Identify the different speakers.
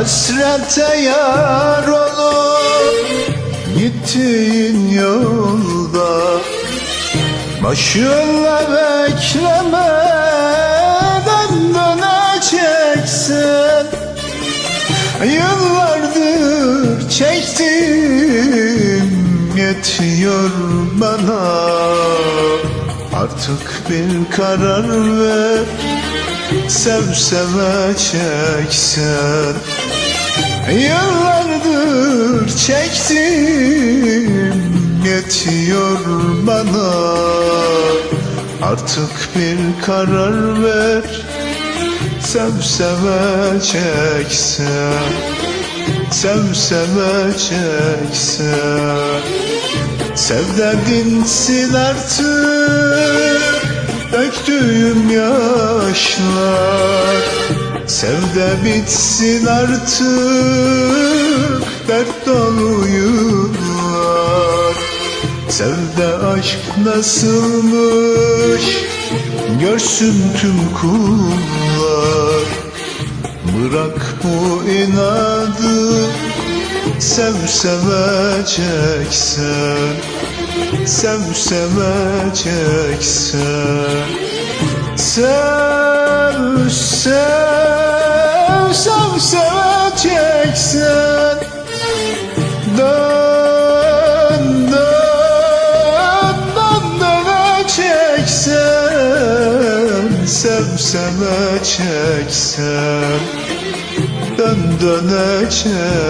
Speaker 1: Hasrete yar olup gittiğin yolda. Başınla beklemeden döneceksin Yıllardır çektim yetiyor bana. Artık bir karar ver Sev seveceksen Yıllardır çektim yetiyor bana. Artık bir karar ver. Sev seveceksen Sev seveceksen Sev de dinsin artık Döktüğüm yaşlar Sev de bitsin artık Dert dolu yıllar Sev de aşk nasılmış Görsün tüm kullar. Bırak bu inadı Sev seveceksen Sev seveceksen Sev sev sev seveceksen Dön dön dön döneceksen Sev seveceksen Dön döneceksen